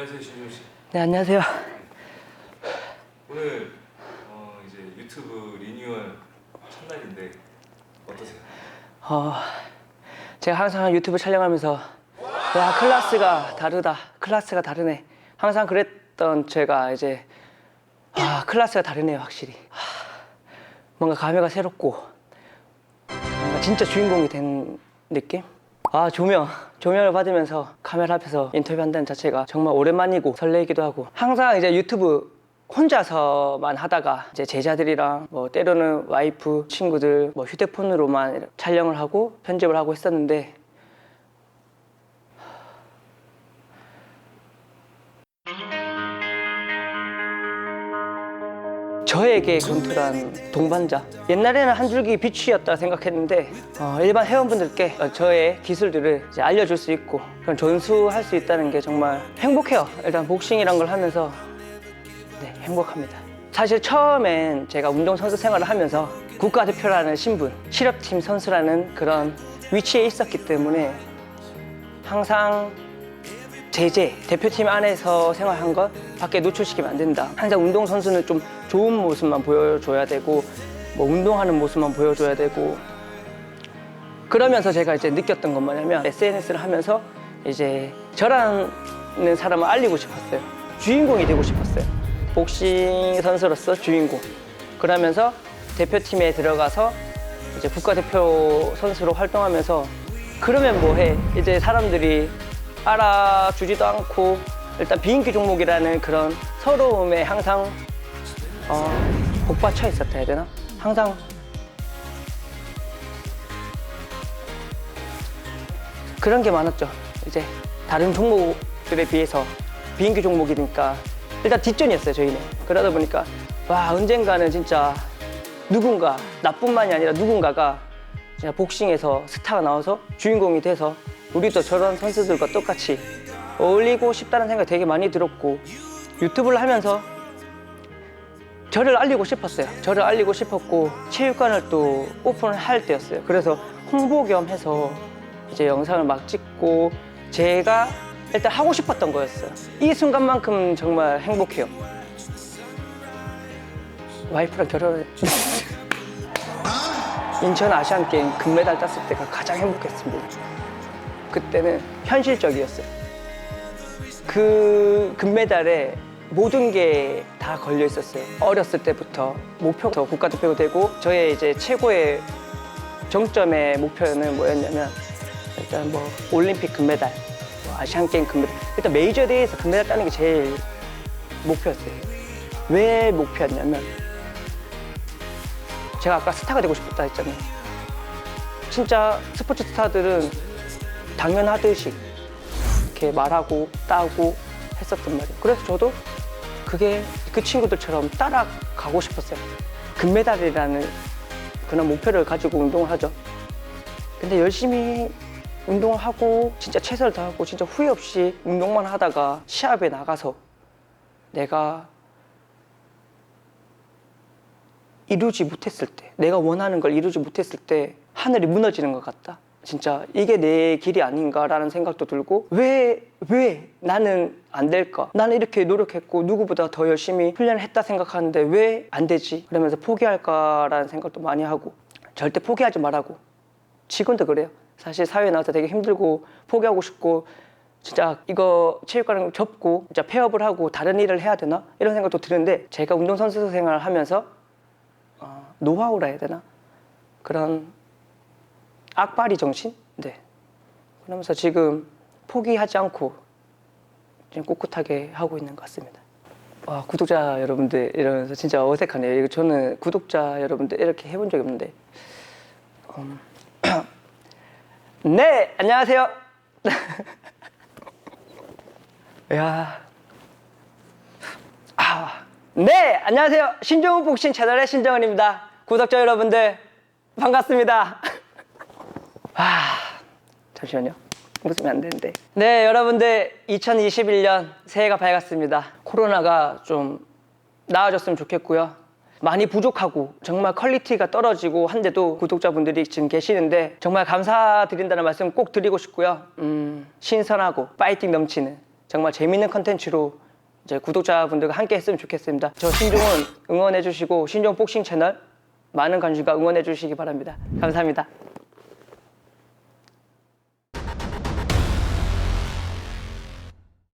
안녕하세요 신종 씨. 네 안녕하세요. 오늘 어, 이제 유튜브 리뉴얼 첫날인데 어떠세요? 어, 제가 항상 유튜브 촬영하면서 야 클래스가 다르다, 클래스가 다르네. 항상 그랬던 제가 이제 아 클래스가 다르네요 확실히. 하, 뭔가 감회가 새롭고 뭔가 진짜 주인공이 된 느낌? 아 조명. 조명을 받으면서 카메라 앞에서 인터뷰한다는 자체가 정말 오랜만이고 설레기도 하고. 항상 이제 유튜브 혼자서만 하다가 이제 제자들이랑 뭐 때로는 와이프 친구들 뭐 휴대폰으로만 촬영을 하고 편집을 하고 했었는데 저에게 건투란 동반자. 옛날에는 한 줄기 빛이었다 생각했는데 어, 일반 회원분들께 어, 저의 기술들을 알려줄 수 있고 그런 전수할 수 있다는 게 정말 행복해요. 일단 복싱이란 걸 하면서 네, 행복합니다. 사실 처음엔 제가 운동선수 생활을 하면서 국가대표라는 신분, 실업팀 선수라는 그런 위치에 있었기 때문에 항상 제재, 대표팀 안에서 생활한 것 밖에 노출시키면 안 된다. 항상 운동선수는 좀 좋은 모습만 보여줘야 되고, 뭐 운동하는 모습만 보여줘야 되고, 그러면서 제가 이제 느꼈던 건 뭐냐면 SNS를 하면서 이제 저라는 사람을 알리고 싶었어요. 주인공이 되고 싶었어요. 복싱 선수로서 주인공. 그러면서 대표팀에 들어가서 이제 국가대표 선수로 활동하면서 그러면 뭐해? 이제 사람들이 알아주지도 않고 일단 비인기 종목이라는 그런 서러움에 항상 어, 복받쳐 있었다 해야 되나? 항상 그런 게 많았죠. 이제 다른 종목들에 비해서 비인기 종목이니까 일단 뒷전이었어요 저희는. 그러다 보니까 와 언젠가는 진짜 누군가 나뿐만이 아니라 누군가가 복싱에서 스타가 나와서 주인공이 돼서 우리도 저런 선수들과 똑같이 어울리고 싶다는 생각이 되게 많이 들었고 유튜브를 하면서 저를 알리고 싶었어요. 저를 알리고 싶었고 체육관을 또 오픈을 할 때였어요. 그래서 홍보 겸 해서 이제 영상을 막 찍고 제가 일단 하고 싶었던 거였어요. 이 순간만큼 정말 행복해요. 와이프랑 결혼을 인천 아시안 게임 금메달 땄을 때가 가장 행복했습니다. 그때는 현실적이었어요. 그 금메달에 모든 게 다 걸려 있었어요. 어렸을 때부터 목표가 국가대표가 되고 저의 이제 최고의 정점의 목표는 뭐였냐면 일단 뭐 올림픽 금메달, 뭐 아시안 게임 금메달, 일단 메이저 대회에서 금메달 따는 게 제일 목표였어요. 왜 목표였냐면 제가 아까 스타가 되고 싶었다 했잖아요. 진짜 스포츠 스타들은 당연하듯이 이렇게 말하고 따고 했었단 말이에요. 그래서 저도 그게 그 친구들처럼 따라가고 싶었어요. 금메달이라는 그런 목표를 가지고 운동을 하죠. 근데 열심히 운동을 하고 진짜 최선을 다하고 진짜 후회 없이 운동만 하다가 시합에 나가서 내가 이루지 못했을 때, 내가 원하는 걸 이루지 못했을 때 하늘이 무너지는 것 같다. 진짜 이게 내 길이 아닌가라는 생각도 들고 왜, 왜 나는 안 될까? 나는 이렇게 노력했고 누구보다 더 열심히 훈련을 했다 생각하는데 왜 안 되지? 그러면서 포기할까라는 생각도 많이 하고 절대 포기하지 말라고. 지금도 그래요. 사실 사회에 나와서 되게 힘들고 포기하고 싶고 진짜 이거 체육관을 접고 진짜 폐업을 하고 다른 일을 해야 되나? 이런 생각도 드는데 제가 운동선수 생활을 하면서 어, 노하우라 해야 되나? 그런 악바리 정신? 네. 그러면서 지금 포기하지 않고 지금 꿋꿋하게 하고 있는 것 같습니다. 와, 구독자 여러분들 이러면서 진짜 어색하네요. 이거 저는 구독자 여러분들 이렇게 해본 적이 없는데. 음. 네, 안녕하세요. 야. 아. 네, 안녕하세요. 신정훈 복싱 채널의 신정훈입니다. 구독자 여러분들 반갑습니다. 아, 잠시만요. 웃으면 안 되는데. 네, 여러분들 2021년 새해가 밝았습니다. 코로나가 좀 나아졌으면 좋겠고요. 많이 부족하고 정말 퀄리티가 떨어지고 한데도 구독자분들이 지금 계시는데 정말 감사드린다는 말씀 꼭 드리고 싶고요. 음, 신선하고 파이팅 넘치는 정말 재밌는 컨텐츠로 이제 구독자분들과 함께 했으면 좋겠습니다. 저 신종은 응원해 주시고 신종 복싱 채널 많은 관심과 응원해 주시기 바랍니다. 감사합니다.